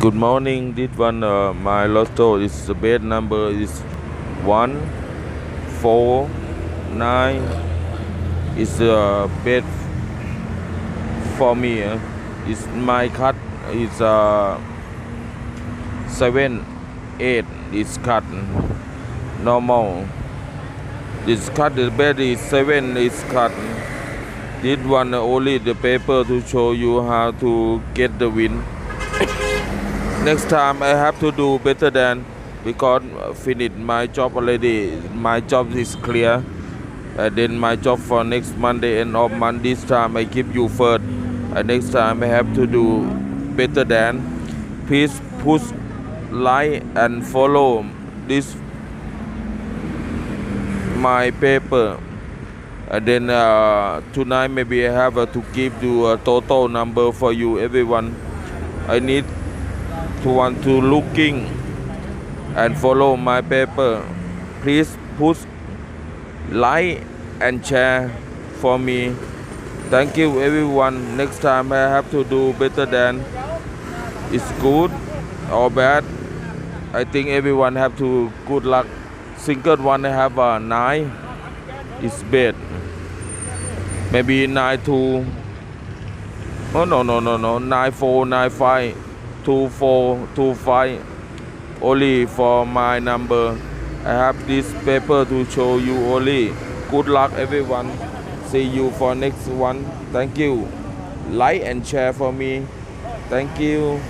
Good morning. This one, uh, my lotto is the bed number is one four nine. Is a bed for me. Uh, is my cut is uh, seven eight. Is cut normal. This cut the bed is seven. Is cut. This one only the paper to show you how to get the win. Next time I have to do better than because finish my job already. My job is clear. And then my job for next Monday and month this time I give you first. And next time I have to do better than. Please push like and follow this my paper. And then uh, tonight maybe I have uh, to give you a total number for you everyone. I need to want to looking and follow my paper. Please push like and share for me. Thank you everyone. Next time I have to do better than it's good or bad. I think everyone have to good luck. Single one have a nine is bad. Maybe nine two. Oh no no no no nine four nine five two four two five. Only for my number. I have this paper to show you only. Good luck everyone. See you for next one. Thank you. Like and share for me. Thank you.